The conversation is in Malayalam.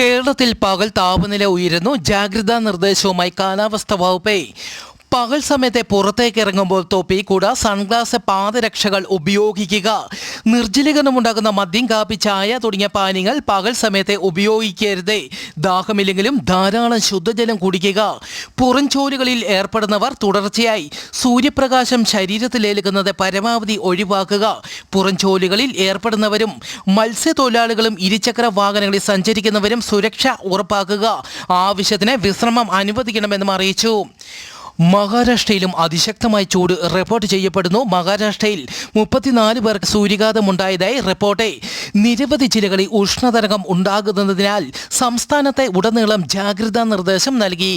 കേരളത്തിൽ പകൽ താപനില ഉയരുന്നു. ജാഗ്രതാ നിർദ്ദേശവുമായി കാലാവസ്ഥ വകുപ്പേ പകൽ സമയത്തെ പുറത്തേക്ക് ഇറങ്ങുമ്പോൾ തൊപ്പി കൂട സൺഗ്ലാസ് പാദരക്ഷകൾ ഉപയോഗിക്കുക. നിർജലീകരണമുണ്ടാകുന്ന മദ്യം കാപ്പി ചായ തുടങ്ങിയ പാനീയങ്ങൾ പകൽ സമയത്തെ ഉപയോഗിക്കരുത്. ദാഹമില്ലെങ്കിലും ധാരാളം ശുദ്ധജലം കുടിക്കുക. പുറംചോലുകളിൽ ഏർപ്പെടുന്നവർ തുടർച്ചയായി സൂര്യപ്രകാശം ശരീരത്തിലേൽക്കുന്നത് പരമാവധി ഒഴിവാക്കുക. പുറംചോലുകളിൽ ഏർപ്പെടുന്നവരും മത്സ്യത്തൊഴിലാളികളും ഇരുചക്ര വാഹനങ്ങളിൽ സഞ്ചരിക്കുന്നവരും സുരക്ഷ ഉറപ്പാക്കുക. ആവശ്യത്തിന് വിശ്രമം അനുവദിക്കണമെന്നും അറിയിച്ചു. മഹാരാഷ്ട്രയിലും അതിശക്തമായ ചൂട് റിപ്പോർട്ട് ചെയ്യപ്പെടുന്നു. മഹാരാഷ്ട്രയിൽ മുപ്പത്തിനാല് പേർക്ക് സൂര്യഘാതമുണ്ടായതായി റിപ്പോർട്ട്. നിരവധി ജില്ലകളിൽ ഉഷ്ണതരംഗം ഉണ്ടാകുന്നതിനാൽ സംസ്ഥാനത്തെ ഉടനീളം ജാഗ്രതാ നിർദ്ദേശം നൽകി.